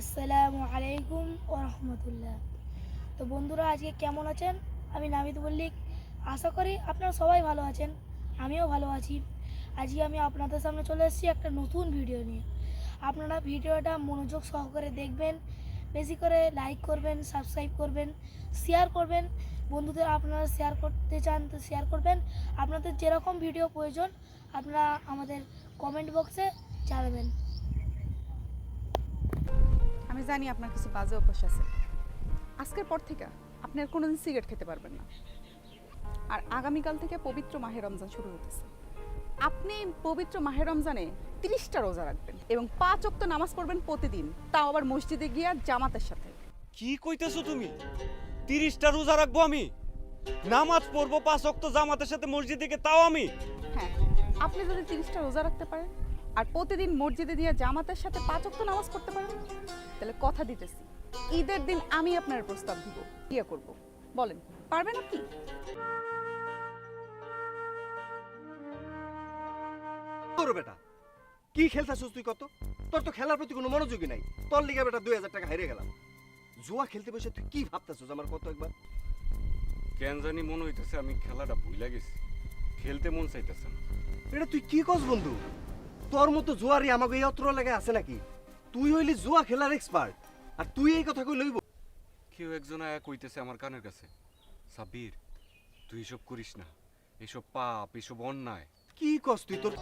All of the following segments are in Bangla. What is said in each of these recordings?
আসসালামু আলাইকুম ও রহমতুল্লাহ। তো বন্ধুরা, আজকে কেমন আছেন? আমি নামিদ মল্লিক। আশা করি আপনারা সবাই ভালো আছেন, আমিও ভালো আছি। আজকে আমি আপনাদের সামনে চলে এসেছি একটা নতুন ভিডিও নিয়ে। আপনারা ভিডিওটা মনোযোগ সহকারে দেখবেন, বেশি করে লাইক করবেন, সাবস্ক্রাইব করবেন, শেয়ার করবেন। বন্ধুদের আপনারা শেয়ার করতে চান তো শেয়ার করবেন। আপনাদের যেরকম ভিডিও প্রয়োজন, আপনারা আমাদের কমেন্ট বক্সে জানাবেন। আমি জানি আপনার কিছু বাজে অভ্যাস আছে। আজকের পর থেকে আপনি আর কোনোদিন সিগারেট খেতে পারবেন না। আর আগামীকাল থেকে পবিত্র মাহে রমজান শুরু হতেছে আপনি পবিত্র মাহে রমজানে তিরিশটা রোজা রাখবেন এবং পাঁচ অক্ত নামাজ পড়বেন প্রতিদিন। তাও আবার মসজিদে গিয়ে জামাতের সাথে। কি কইতেছো তুমি? তিরিশটা রোজা রাখব আমি? নামাজ পড়ব পাঁচ অক্ত জামাতের সাথে মসজিদে গিয়ে তাও আমি? হ্যাঁ আপনি যদি তিরিশটা রোজা রাখতে পারেন আর প্রতিদিন মসজিদে দিয়ে জামাতের সাথে পাঁচ অক্ত নামাজ পড়তে পারেন কথা দিতেছি। ঈদের দিন আমি আপনার প্রস্তাব দিব। বিয়ে করব। বলেন পারবেন আপনি? তোর বেটা। কি খেলতেছিস তুই কত? তোর তো খেলার প্রতি কোনো মনোযোগই নাই। তোর লিগে বেটা দুই হাজার টাকা হেরে গেলাম। জুয়া খেলতে বসে তুই কি ভাবতেছিস আমার কত একবার? কেন জানি মনে হইতেছে আমি খেলাটা ভুলে গেছি। খেলতে মন চাইতেছে না। এটা তুই কি কস বন্ধু? তোর মতো জুয়ারি আমাকে এই অত্র লাগে আছে নাকি? তুই হইলি জুয়া খেলার এক্সপার্ট আর তুই এই কথা কই লইব? কেউ একজন আয়া কইতেছে আমার কানের কাছে সাব্বির তুই এসব করিস না এসব পাপ এসব অন্যায়। কি কস তুই তোর?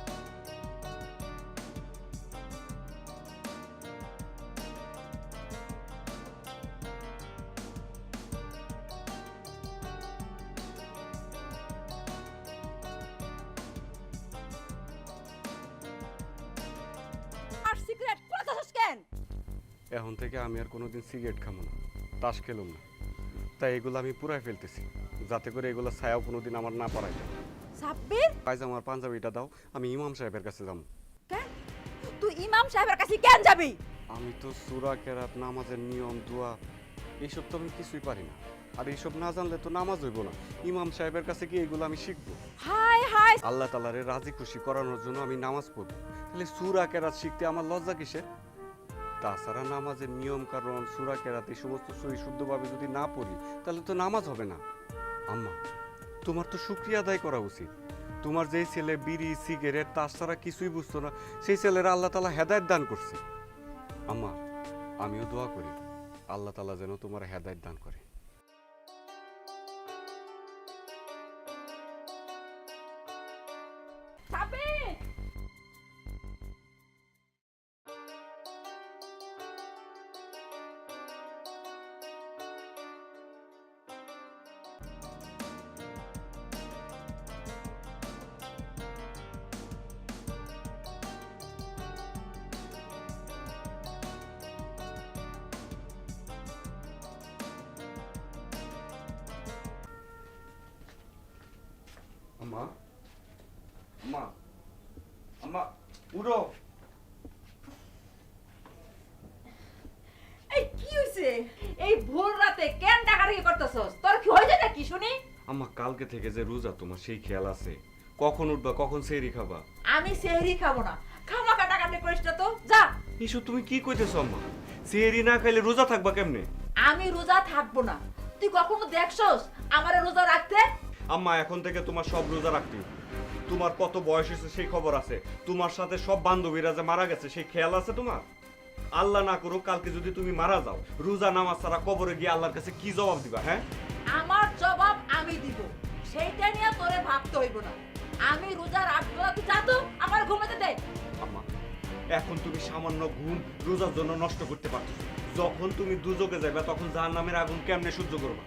আমি আর কোনোদিন সিগারেট খাব না তাস খেলুম না। তাই এগুলো আমি পুরাই ফেলতেছি যাতে করে এগুলো ছায়াও কোনোদিন আমার না পড়াই যায়। সাব্বির! আজ আমার পাঞ্জাবিটা দাও আমি ইমাম সাহেবের কাছে যাব কেন? তুই ইমাম সাহেবের কাছে কেন যাবি? আমি তো সুরা কেরাত নামাজের নিয়ম দোয়া এইসব তো আমি কিছুই পারি না। আর এইসব না জানলে তো নামাজ হইব না। ইমাম সাহেবের কাছে কি এগুলো আমি শিখব। হাই হাই আল্লাহ তালারে রাজি খুশি করানোর জন্য আমি নামাজ পড়ব। তাহলে সুরা কেরাত শিখতে আমার লজ্জা কিসে তাছাড়া নামাজের নিয়ম কারণ, সুরা, কেরাতে সমস্ত সহি শুদ্ধভাবে যদি না পড়ি, তাহলে তো নামাজ হবে না। আম্মা, তোমার তো সুক্রিয়া আদায় করা উচিত। তোমার যেই ছেলে বিড়ি, সিগারেট তার ছাড়া কিছুই বুঝতো না, সেই ছেলেরা আল্লাহ তালা হেদায়ত দান করছে। আম্মা, আমিও দোয়া করি, আল্লাহ তালা যেন তোমার হেদায়ত দান করে। আম্মা আম্মা আম্মা উড়ো এই কি হইছে এই ভোর রাতে কেন ডাকাডাকি করতেছস তোর কি যায় নাকি শুনি আম্মা কালকে থেকে যে রোজা তোমার সেই খেয়াল আছে। কখন উঠবা কখন সেরি খাবা? আমি সেহরি খাব না। খামাকা ডাকাডাকি করিস না তো? যা। এসব তুমি কি কইতেছো আম্মা? সেরি না খাইলে রোজা থাকবা কেমনে? আমি রোজা থাকব না। তুই কখনো দেখছস আমারে রোজা রাখতে? আম্মা এখন থেকে তোমার সব রোজা রাখতে তোমার কত বয়স হয়েছে সেই খবর আছে। তোমার সাথে সব বান্ধবীরা যে মারা গেছে সেই খেয়াল আছে তোমার? আল্লাহ না করুক কালকে যদি তুমি মারা যাও রোজা নামাজ ছাড়া কবরে গিয়ে আল্লাহর কাছে কি জবাব দিবা হ্যাঁ? আমার জবাব আমি দিব। সেইটা নিয়ে তোরে ভাবতে হইব না। আমি রোজা রাখব তুই যা তো আমার ঘুমাতে দে। আম্মা এখন তুমি সামান্য ঘুম রোজার জন্য নষ্ট করতে পারছ যখন তুমি দুযোগে যাবে তখন যার নামের আগুন কেমনে সহ্য করবা?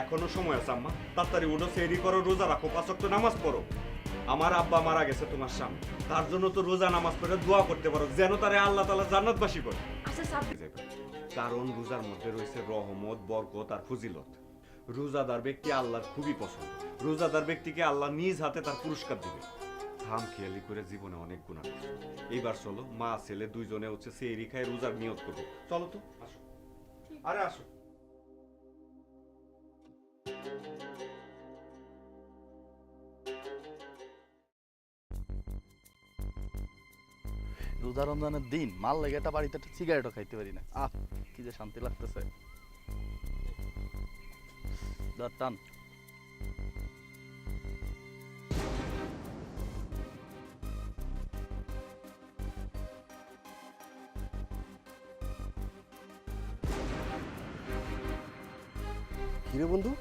এখনও সময় আছে আম্মা। তাড়াতাড়ি উঠো সেরি করো রোজা রাখো পাঁচক তো নামাজ পড়ো। আমার আব্বা মারা গেছে তোমার সামনে তার জন্য তো রোজা নামাজ পড়ে দোয়া করতে পারো যেন তারে আল্লাহ তালা জান্নাতবাসী করে। আচ্ছা কারণ রোজার মধ্যে রয়েছে রহমত বরকত আর ফজিলত। রোজাদার ব্যক্তি আল্লাহর খুবই পছন্দ। রোজাদার ব্যক্তিকে আল্লাহ নিজ হাতে তার পুরস্কার দিবে। খাম খেয়ালি করে জীবনে অনেক গুণা করছে। এইবার চলো মা ছেলে দুইজনে হচ্ছে সেই রিখায় রোজার নিয়ত করব। চলো তো আসো। আরে আসো। রোজা রমজানের দিন মাল লেগে একটা বাড়িতে একটা সিগারেটও খাইতে পারি না। আহ, কি যে শান্তি লাগতেছে। টান। কিরে বন্ধু?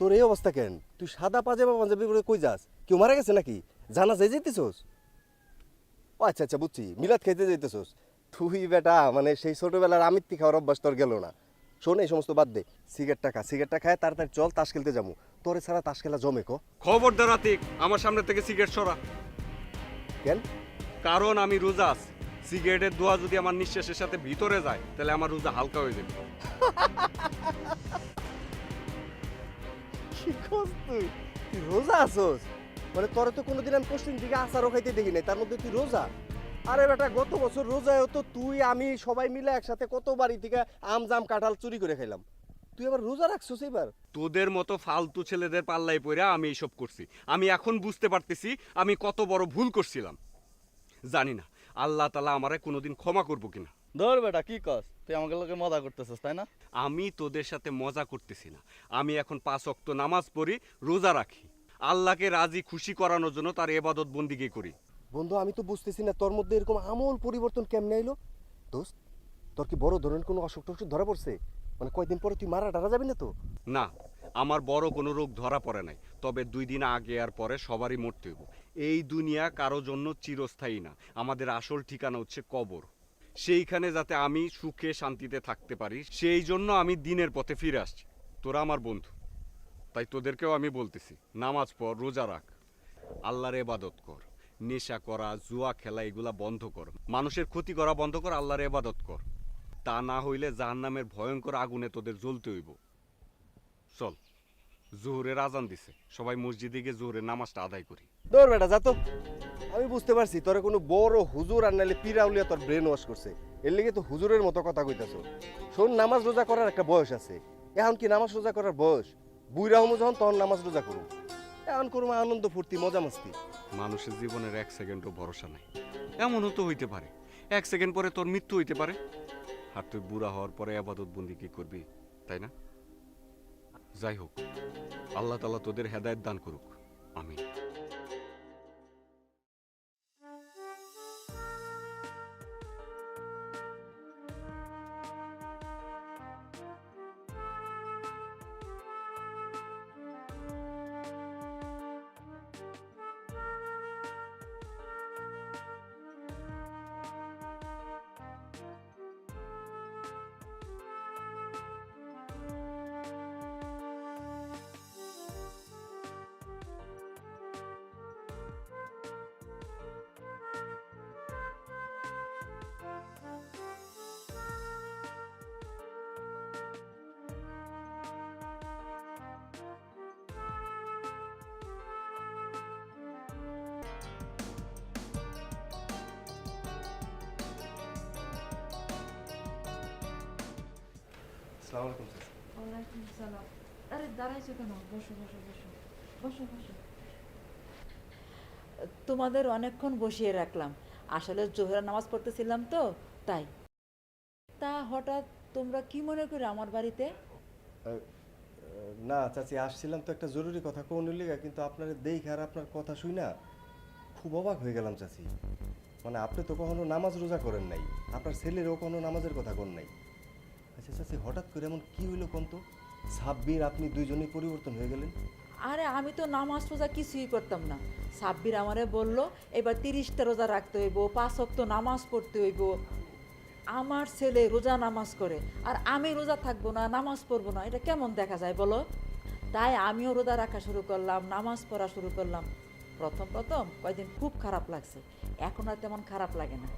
তোর এই অবস্থা কেন? তুই সাদা পাজামা পাঞ্জাবি পরে কই যাস? কেউ মারা গেছে নাকি? জানা যাই যেতেছোস? ও আচ্ছা আচ্ছা বুঝছি। মিলাদ খাইতে যাইতেছোস। তুই বেটা মানে সেই ছোটবেলার আমিত্তি খাওয়ার অভ্যাস তোর গেল না। শোন এই সমস্ত বাদ দে। সিগারেটটা খা সিগারেটটা খায় তাড়াতাড়ি চল তাস খেলতে যাব। তোরে ছাড়া তাস খেলা জমে কো। খবরদার আতিক আমার সামনে থেকে সিগারেট সরা। কেন? কারণ আমি রোজা আছি। সিগারেটের দোয়া যদি আমার নিঃশ্বাসের সাথে ভিতরে যায় তাহলে আমার রোজা হালকা হয়ে যাবে। কি করছ তুই? তুই রোজা আসোস মানে তোরে তো কোনোদিন আমি পশ্চিম দিকে আচারও খাইতে দেখি নাই তার মধ্যে তুই রোজা? আরে বেটা গত বছর রোজায় তো তুই আমি সবাই মিলে একসাথে কত বাড়ি থেকে আম জাম কাঁঠাল চুরি করে খাইলাম। তুই আবার রোজা রাখছোস এবার তোদের মতো ফালতু ছেলেদের পাল্লাই পড়ে আমি এইসব করছি। আমি এখন বুঝতে পারতেছি আমি কত বড় ভুল করছিলাম। জানি না আল্লাহ তালা আমারে কোনোদিন ক্ষমা করব কিনা। ধর বেটা কি কস? তুই আমাকে লোকে মজা করতেছিস তাই না? আমি তোদের সাথে মজা করতেছি না। আমি এখন পাঁচ অক্ত নামাজ পড়ি রোজা রাখি। আল্লাহকে রাজি খুশি করানোর জন্য তার এবাদত বন্দিকে করি। বন্ধু আমি তো বুঝতেছি না তোর মধ্যে এরকম আমূল পরিবর্তন কেমনে এলো দোস্ত তোর কি বড় ধরনের কোনো অসুখ টসুখ ধরা পড়ছে? মানে কয়দিন পরে তুই মারা ডারা যাবি না তো? না আমার বড় কোনো রোগ ধরা পড়ে নাই তবে দুই দিন আগে আর পরে সবারই মরতে হইব। এই দুনিয়া কারও জন্য চিরস্থায়ী না আমাদের আসল ঠিকানা হচ্ছে কবর। সেইখানে যাতে আমি সুখে শান্তিতে থাকতে পারি, সেই জন্য আমি দিনের পথে ফিরে আসছি। তোরা আমার বন্ধু। তাই তোদেরকেও আমি বলতেছি, নামাজ পড়, রোজা রাখ। আল্লাহর এবাদত কর। নেশা করা, জুয়া খেলা, এগুলা বন্ধ কর। মানুষের ক্ষতি করা বন্ধ কর, আল্লাহর এবাদত কর। তা না হইলে জাহান্নামের ভয়ঙ্কর আগুনে তোদের জ্বলতে হইব। চল। জোহরের আজান দিছে। সবাই মসজিদে গিয়ে জোহরের নামাজটা আদায় করি। দৌড় বেটা যা তো। আমি বুঝতে পারছি তোরে কোনো বড় হুজুর আর নাইলে পিরাউলিয়া তোর ব্রেন ওয়াশ করছে। এর লেগে তো হুজুরের মতো কথা কইতাছ। শোন নামাজ রোজা করার একটা বয়স আছে। এখন কি নামাজ রোজা করার বয়স? বুইরা হমু যখন তখন নামাজ রোজা করুম। এখন করুম আনন্দ ফুর্তি মজা মাস্তি। মানুষের জীবনের এক সেকেন্ডও ভরসা নাই। এমনও তো হইতে পারে। এক সেকেন্ড পরে তোর মৃত্যু হইতে পারে। আর তুই বুড়া হওয়ার পরে আবাদত বন্দি কি করবি তাই না? যাই হোক আল্লাহ তালা তোদের হেদায়ত দান করুক। আমি আসসালামু আলাইকুম স্যার ওয়ালাইকুম সালাম আরে দাঁড়াইছো কেন বসো বসো বসো বসো বসো তোমাদের অনেকক্ষণ বসিয়ে রাখলাম। আসলে জোহরা নামাজ পড়তেছিলাম তো তাই। তা হঠাৎ তোমরা কি মনে করে আমার বাড়িতে? না চাচি আসছিলাম তো একটা জরুরি কথা কোন লিগা কিন্তু আপনার দেখ আর আপনার কথা শুই না খুব অবাক হয়ে গেলাম চাচি। মানে আপনি তো কখনো নামাজ রোজা করেন নাই আপনার ছেলেরও কখনো নামাজের কথা কোন নাই। আচ্ছা চাচি হঠাৎ করে এমন কি হইল কোন তো সাব্বির, আপনি দুইজনেই পরিবর্তন হয়ে গেলেন। আরে, আমি তো নামাজ রোজা কিছুই করতাম না। সাব্বির আমারে বলল, এবার তিরিশটা রোজা রাখতে হইব, পাঁচ অক্ত নামাজ পড়তে হইব। আমার ছেলে রোজা নামাজ করে, আর আমি রোজা থাকব না, নামাজ পড়ব না, এটা কেমন দেখা যায় বলো? তাই আমিও রোজা রাখা শুরু করলাম, নামাজ পড়া শুরু করলাম। প্রথম প্রথম কয়েকদিন খুব খারাপ লাগছে, এখন আর তেমন খারাপ লাগে না।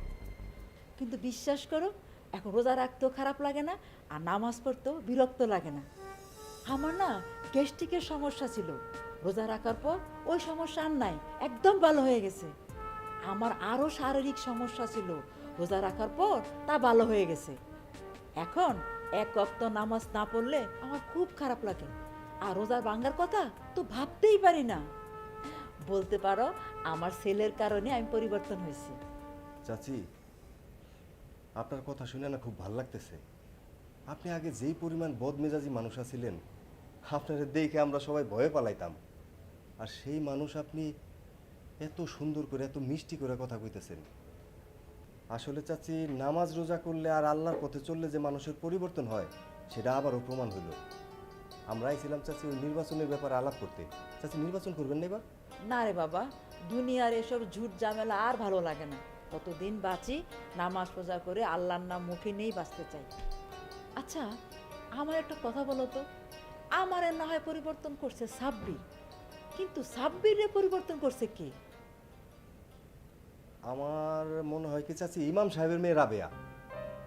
কিন্তু বিশ্বাস করো এখন রোজা রাখতেও খারাপ লাগে না, আর নামাজ পড়তেও বিরক্ত লাগে না। আমার না গ্যাস্ট্রিকের সমস্যা ছিল। রোজা রাখার পর ওই সমস্যা আর নাই, একদম ভালো হয়ে গেছে। আমার আরও শারীরিক সমস্যা ছিল। রোজা রাখার পর তা ভালো হয়ে গেছে। এখন এক অক্ত নামাজ না পড়লে আমার খুব খারাপ লাগে। আর রোজার ভাঙ্গার কথা তো ভাবতেই পারি না। বলতে পারো, আমার ছেলের কারণে আমি পরিবর্তন হয়েছি। চাচি আপনার কথা শুনে না খুব ভালো লাগতেছে। আপনি আগে যেই পরিমাণ বদমেজাজি মানুষ আছিলেন, আপনার দেখে আমরা সবাই ভয়ে পালাইতাম। আর সেই মানুষ আপনি এত সুন্দর করে, এত মিষ্টি করে কথা কইতেছেন। আসলে চাচি, নামাজ রোজা করলে আর আল্লাহর পথে চললে যে মানুষের পরিবর্তন হয়, সেটা আবারও প্রমাণ হইল। আমরা আইছিলাম চাচি ওই নির্বাচনের ব্যাপারে আলাপ করতে। চাচি, নির্বাচন করবেন না এবার? না রে বাবা, দুনিয়ার এসব ঝুট ঝামেলা আর ভালো লাগে না। কতদিন বাঁচি, নামাজ পূজা করে আল্লাহর নাম মুখে নিয়েই বাঁচতে চাই। আচ্ছা আমার একটা কথা বলো তো। আমারে না হয় পরিবর্তন করছে সাব্বির কিন্তু সাব্বিরে পরিবর্তন করছে কে? আমার মনে হয় কি চাচি, ইমাম সাহেবের মেয়ে রাবেয়া।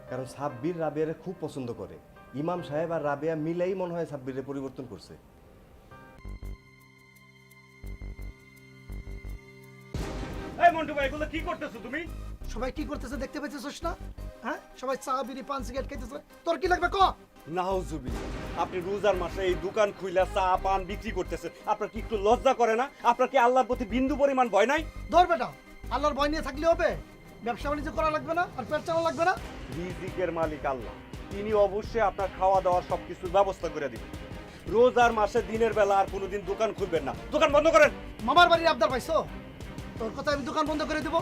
কারণ সাব্বির রাবেয়ারে খুব পছন্দ করে। ইমাম সাহেব আর রাবেয়া মিলেই মনে হয় সাব্বিরে পরিবর্তন করছে। কি করতেছো তুমি? সবাই কি করতেছে দেখতে পাইতেছিস না? হ্যাঁ? সবাই চা বিড়ি পান সিগারেট খাইতেছে। তোর কি লাগবে ক? নাহজুবি আপনি রোজার মাসে এই দোকান খুইলা চা পান বিক্রি করতেছেন। আপনার কি একটু লজ্জা করে না? আপনার কি আল্লাহর প্রতি বিন্দু পরিমাণ ভয় নাই? ধর বেটা আল্লাহর ভয় নিয়ে থাকলে হবে। ব্যবসা বাণিজ্য করা লাগবে না আর পেট চালা লাগবে না। রিজিকের মালিক আল্লাহ। তিনি অবশ্যই আপনার খাওয়া দাওয়ার সব কিছুর ব্যবস্থা করে দিবেন। রোজার মাসে দিনের বেলা আর কোনোদিন দোকান খুলবেন না। দোকান বন্ধ করেন। মামার বাড়ির আবদার পাইছো? তোর কথা আমি দোকান বন্ধ করে দেবো।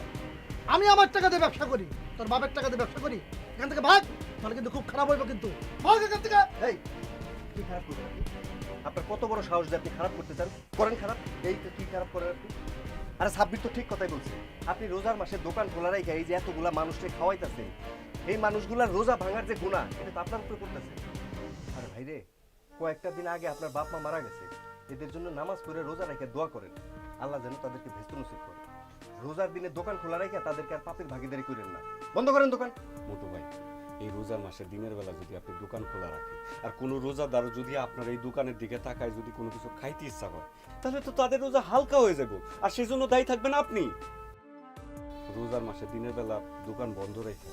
আমি আমার টাকা দিয়ে ব্যবসা করি, তোর বাপের টাকা দিয়ে ব্যবসা করি। এখান থেকে ভাগ, তাহলে কিন্তু খুব খারাপ হইব কিন্তু। আপনার কত বড় সাহস যে আপনি খারাপ করতে চান? করেন খারাপ, এই কি খারাপ করেন আপনি? আরে সাব্বির তো ঠিক কথাই বলছে। আপনি রোজার মাসে দোকান খোলা রাখে এই যে এতগুলা মানুষকে খাওয়াইতেছে এই মানুষগুলার রোজা ভাঙার যে গুণা এটা তো আপনার উপরে করতেছে আরে ভাই রে, কয়েকটা দিন আগে আপনার বাপ মা মারা গেছে। এদের জন্য নামাজ পড়ে রোজা রেখে দোয়া করেন। আল্লাহ যেন তাদেরকে ভেস্ত নসিব করে। রোজার দিনে দোকান খোলা রেখে তাদেরকে আর পাপের ভাগিদারি করেন না। বন্ধ করেন দোকান। মোটু ভাই এই রোজার মাসে দিনের বেলা যদি আপনি দোকান খোলা রাখেন আর কোনো রোজাদার যদি আপনার এই দোকানের দিকে তাকায় যদি কোনো কিছু খাইতে ইচ্ছা করে তাহলে তো তাদের রোজা হালকা হয়ে যাবে। আর সেই জন্য দায়ী থাকবেন আপনি। রোজার মাসে দিনের বেলা দোকান বন্ধ রেখে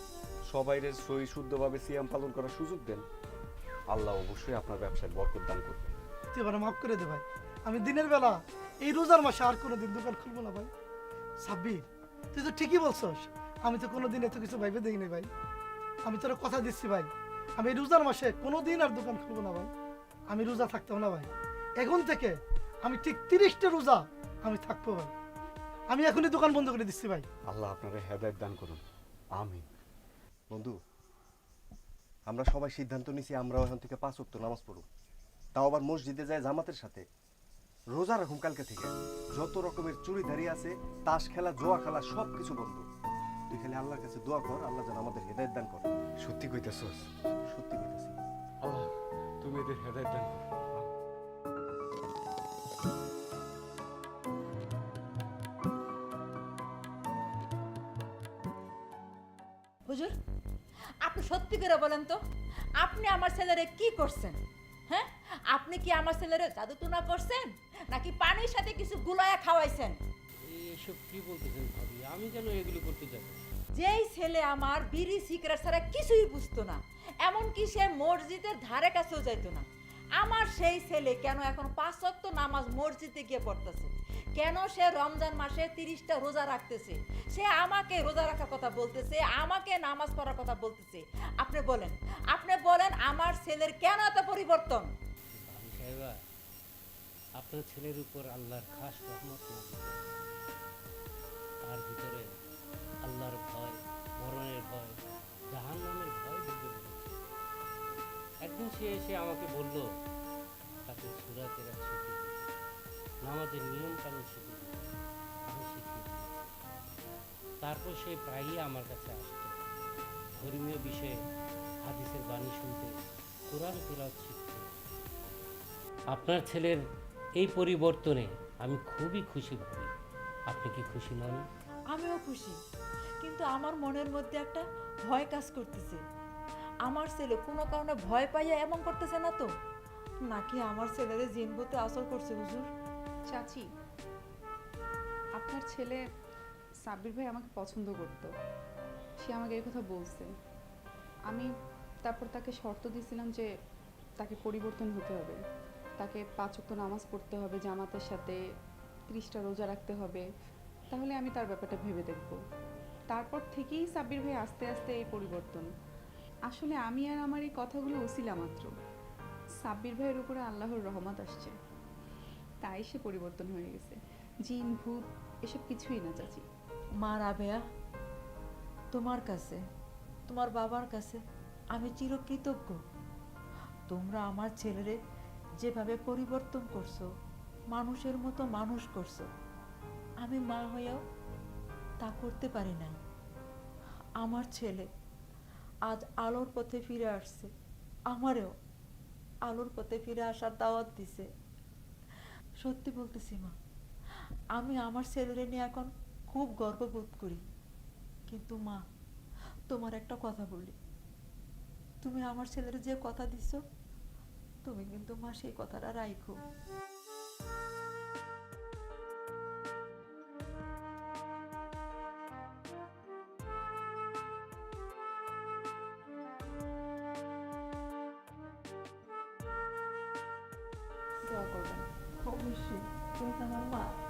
সবাই সই শুদ্ধভাবে সিয়াম পালন করার সুযোগ দেন। আল্লাহ অবশ্যই আপনার ব্যবসায় বরকত দান করবে তুই এবার মাফ করে দে ভাই আমি দিনের বেলা এই রোজার মাসে আর কোনো দিন দোকান খুলবো না ভাই। সাব্বির তুই তো ঠিকই বলছস। আমি তো কোনো দিন এত কিছু ভাইবে দেখিনি ভাই। আমি তোর কথা দিচ্ছি ভাই। আমি রোজার মাসে কোনো দিন আর দোকান খুলবো না ভাই। আমি রোজা থাকতাম না ভাই। এখন থেকে আমি ঠিক তিরিশটা রোজা আমি থাকব ভাই। আমি এখনই দোকান বন্ধ করে দিচ্ছি ভাই। আল্লাহ আপনারা হেদায়ত দান করুন। আমিন। বন্ধু আমরা সবাই সিদ্ধান্ত নিছি আমরাও এখন থেকে পাঁচ ওয়াক্ত নামাজ পড়ব। তাও আবার মসজিদে যায় জামাতের সাথে। রোজা রাখুন কালকে থেকে যত রকমের চুরিধারি আছে তাস খেলা জোয়া খেলা সব কিছু বন্ধ। তুই খালি আল্লাহর কাছে দোয়া কর আল্লাহ যেন আমাদের হেদায়ত দান করে। সত্যি কইতেছস? সত্যি কইতেছি। আল্লাহ তুমি এদের হেদায়ত দান করো। হুজুর আপনি সত্যি করে বলেন তো আপনি আমার ছেলেরে কি করছেন? হ্যাঁ? আপনি কি আমার ছেলের দাদু টুনা করছেন? নাকি পানির সাথে কিছু গুলায়া খাওয়াইছেন? এসব কি বলতেছেন ভাবি? আমি কেন এগুলো করতে যাব যেই ছেলে আমার বিড়ি সিগারেট ছাড়া কিছুই বুঝতো না এমনকি সে মসজিদের ধারে কাছেও যাইতো না। আমার সেই ছেলে কেন এখন পাঁচ নামাজ মসজিদে গিয়ে পড়তেছে? কেন সে রমজান মাসে তিরিশটা রোজা রাখতেছে? সে আমাকে রোজা রাখার কথা বলতেছে, আমাকে নামাজ পড়ার কথা বলতেছে। আপনি বলেন আপনি বলেন আমার ছেলের কেন এত পরিবর্তন? আপনার ছেলের উপর আল্লাহর খাস রহমত তার ভিতরে আল্লাহর ভয়, মরণের ভয়, জাহান্নামের ভয় ঢুকে একদিন সে এসে আমাকে বলল তাকে সুরা কেরা শিখে দিতে নামাজের নিয়ম কানুন শিখে আমি শিখিয়ে তারপর সে প্রায়ই আমার কাছে আসতো। ধর্মীয় বিষয়ে হাদিসের বাণী শুনতে, কোরআন তেলাওয়াত শিখতে। আপনার ছেলের এই পরিবর্তনে আমি খুবই খুশি ভাবি আপনি কি খুশি নন? আমিও খুশি। কিন্তু আমার মনের মধ্যে একটা ভয় কাজ করতেছে। আমার ছেলে কোনো কারণে ভয় পাইয়া এমন করতেছে না তো? নাকি আমার ছেলেরে জিনবুতে আসর করছে হুজুর? চাচি, আপনার ছেলে সাব্বির ভাই আমাকে পছন্দ করতো। সে আমাকে এই কথা বলছে। আমি তারপর তাকে শর্ত দিয়েছিলাম যে তাকে পরিবর্তন হতে হবে। তাকে পাঁচ ওয়াক্ত নামাজ পড়তে হবে, জামাতের সাথে ত্রিশটা রোজা রাখতে হবে। তাহলে আমি তার ব্যাপারটা ভেবে দেখব। তারপর থেকেই সাব্বির ভাই আস্তে আস্তে এই পরিবর্তন। আসলে আমি আর আমার এই কথাগুলো ওসিলা মাত্র। সাব্বির ভাইয়ের উপরে আল্লাহর রহমত আসছে। তাই সে পরিবর্তন হয়ে গেছে। জিন, ভূত, এসব কিছুই না, চাচি। মা রাবেয়া তোমার কাছে, তোমার বাবার কাছে আমি চিরকৃতজ্ঞ। তোমরা আমার ছেলেরে যেভাবে পরিবর্তন করছ, মানুষের মতো মানুষ করছ, আমি মা হয়েও তা করতে পারি নাই। আমার ছেলে আজ আলোর পথে ফিরে আসছে, আমারও আলোর পথে ফিরে আসার দাওয়াত দিছে। সত্যি বলতেছি মা, আমি আমার ছেলেরে নিয়ে এখন খুব গর্ববোধ করি। কিন্তু মা, তোমার একটা কথা বলি। তুমি আমার ছেলের যে কথা দিছো, তুমি কিন্তু মা সেই কথাটা রাইখো। দোয়া করবেন অবশ্যই তুমি তো আমার মা